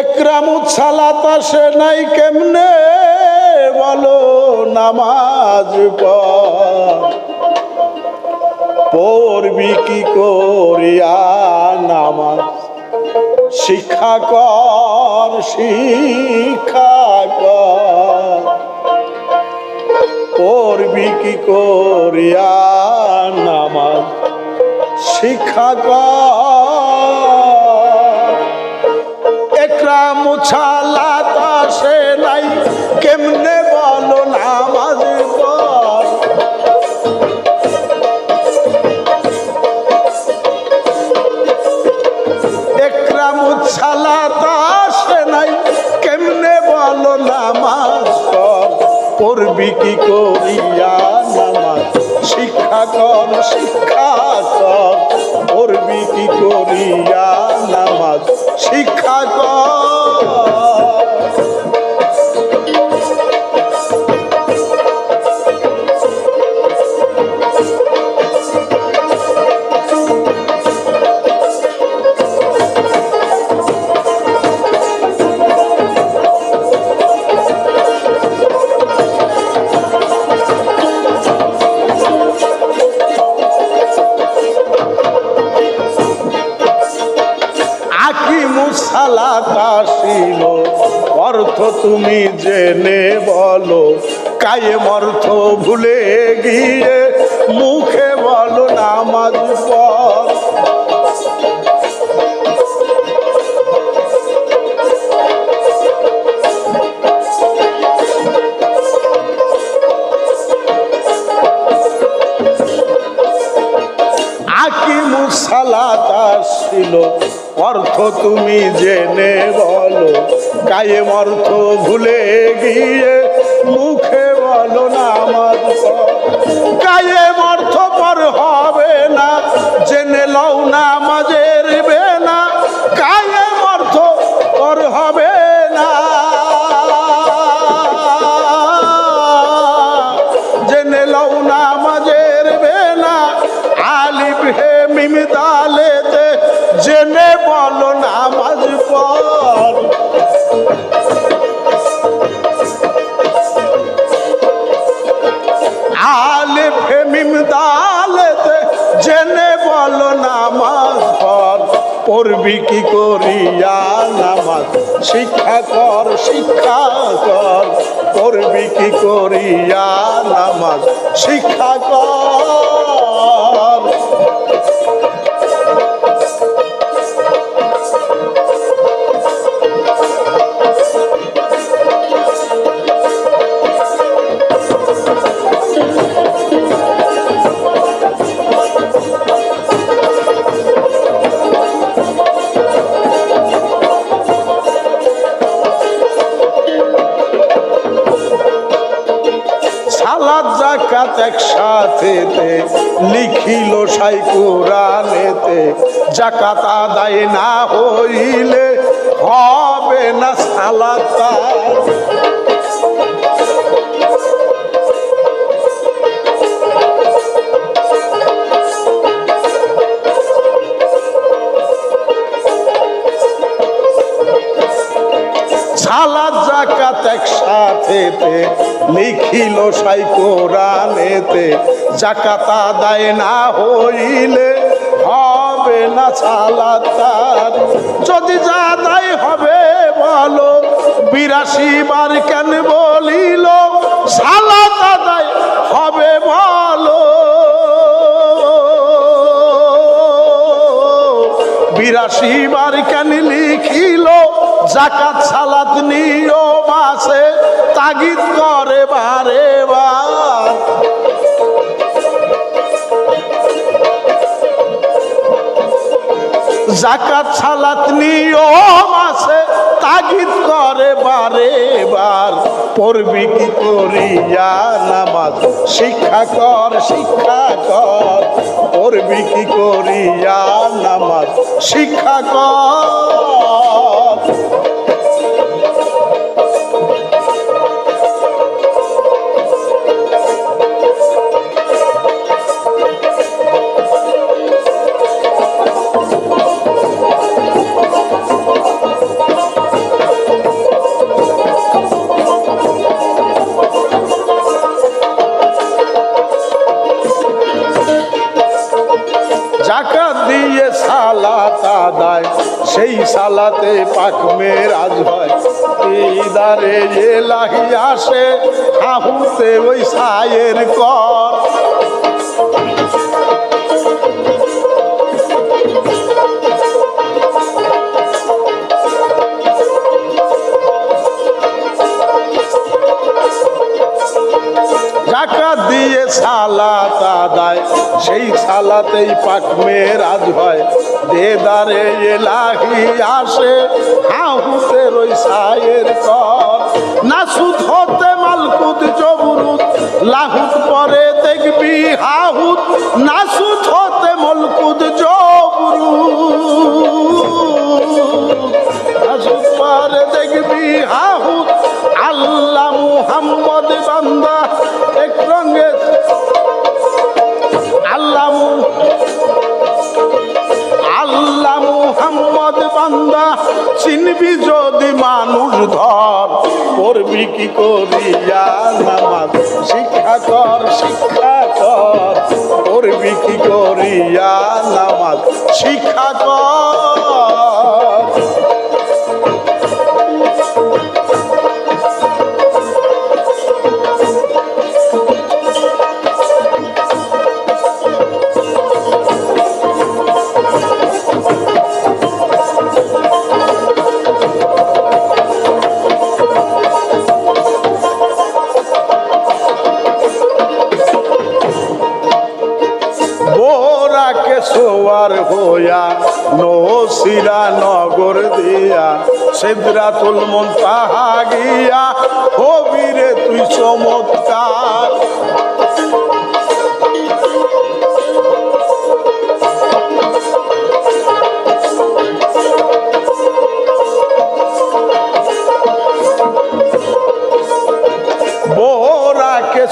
একরাম সালাত আসে নাই কেমনে? বলো নামাজ পড়। পড়বি কি করিয়া নামাজ? শিক্ষা কর শিক্ষা কর। পড়বি কি করিয়া নামাজ? শিক্ষা কর একরাম ছালা সে নাই। কেমনে বলো নামাজ পড়? একরাম ছালা সে নাই। কেমনে বলো নামাজ পড়? পড়বি কি করিয়া নামাজ? শিক্ষা কর শিক্ষা কর। পড়বি কি করিয়া নামাজ? শিক্ষা অর্থ তুমি জেনে বলো। কায়েম অর্থ ভুলে গিয়ে মুখে বলো নামাজ পড়। আকি মুসালাতা ছিল অর্থ তুমি জেনে বলো কায়েম অর্থ ভুলে গিয়ে মুখে বলো না আমার কায়েম অর্থ পর হবে না, জেনে লও না মাঝের বেনা কায়েম অর্থ পর হবে না। জেনে লও না মাঝের বেনা, আলিফ হে মিম দালেতে জেনে বলো নামাজ পড়। আলিফ হে মিম দালেতে জেনে বলো নামাজ পড়। পড়বি কি করিয়া নামাজ? শিক্ষা কর শিক্ষা কর। পড়বি কি করিয়া নামাজ? শিক্ষা কর। জাকাত একসাথে লিখিল সাই কোরআনেতে জাকাত আদায় না হইলে হবে না সালাদ তার। সালাদ জাকাত একসাথে লিখিল সাই কোরআনেতে জাকাত আদায় না হইলে হবে না সালাদ তার। যদি জাদাই হবে বলো, বিরাশি বার কেন বলিল সালাদ আদায় হবে বলো। বিরাশি বার কেন জাকাত সালাত নিয়ম আছে তাগিদ করে বারে বার জাকাত সালাত নিয়ম আছে, তাগিদ করে বারে বার। পড়বি কি করিয়া নামাজ? শিক্ষা কর শিক্ষা কর। পড়বি কি করিয়া নামাজ? শিক্ষা কর। সালাত আদায়, সেই সালাতে পাক মেরাজ হয়। ইদারে এলাহি আসে আহুতে ওই সায়ের কর জাকাত দিয়ে সালাত আদায় সেই সালাতেই পাক মেরাজ হয়। দেদারে এলাহি আসে, হাহুতে রই সায়ের কর। নাসুদ হতে মালকুত জবরুত লাহুত পরে দেখবি হাহুত নাসুদ চিনবি যদি মানুষ ধর, করবি কি করিয়া নামাজ? শিক্ষা কর শিক্ষা কর, করবি কি করিয়া নামাজ? শিক্ষা কর। সোয়ার হইয়া নসিরা নগর দিয়া সিদ্রাতুল মুনতাহা গিয়া হবিরে তুই চমৎকার।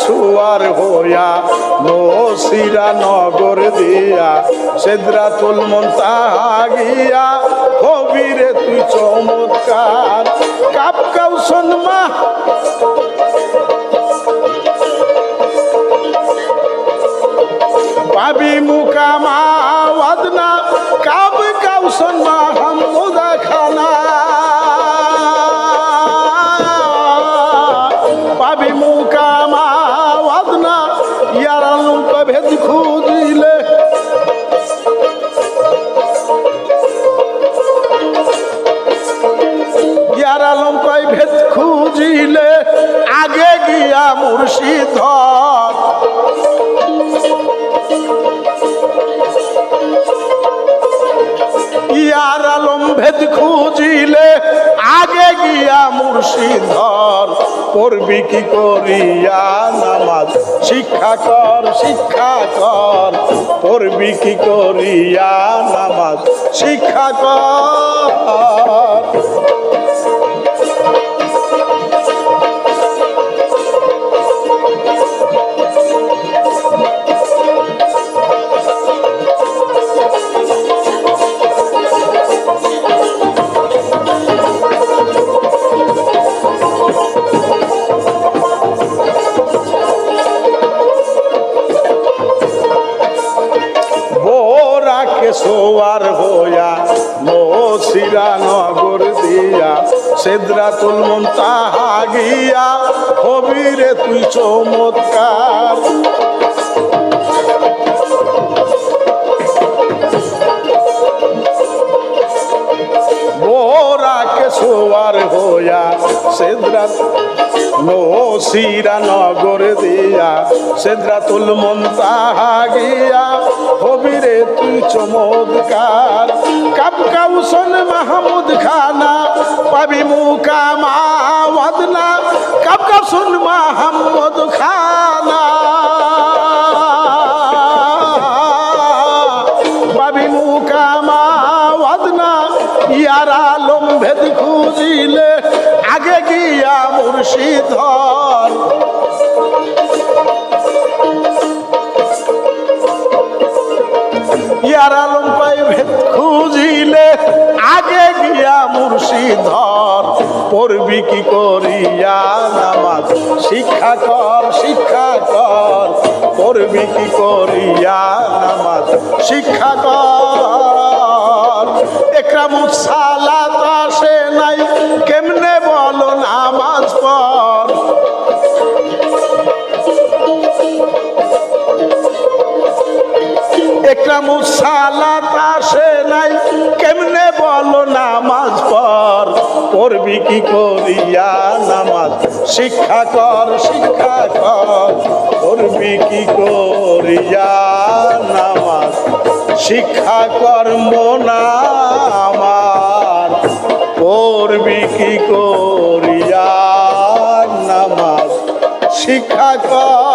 সুয়ার হইয়া নসিরা নগর দিয়া সেদ্রাতুল মন্তা গিয়া কবিরে তুই চমৎকার কাপ ইয়ার আলম ভেদ খুঁজিলে, আগে গিয়া মুর্শিধর পড়বি কি করিয়া নামাজ? শিক্ষা কর শিক্ষা কর পড়বি কি করিয়া নামাজ? শিক্ষা কর। সোয়ার হইয়া নসিরা নগর দিয়া, সেদ্রাতুল মুনতাহা গিয়া, হবিরে তুই চমৎকার। বোরাকে সোয়ার হইয়া সেদ্রাত নসিরা নগর দিয়া সেদ্রাতুল মন গিয়া হবিরে তুই চমৎকার। কাপ কাউসন মাহমুদ খানা, পাবি মুকা মাওয়াদনা কাপ কাউসন মাহমুদ খানা। মুর্শিধর পড়বি কি করিয়া নামাজ? শিক্ষা কর শিক্ষা কর করবি কি করিয়া নামাজ? শিক্ষা কর একরামুসালাত আসে নাই, কেমনে বলো নামাজ পর একরামুসালাত আসে কি করিয়া নামাজ? শিক্ষা কর শিক্ষা কর, করবি কি করিয়া নামাজ? শিক্ষা কর্ম না আমার, করবি কি করিয়া নামাজ? শিক্ষা কর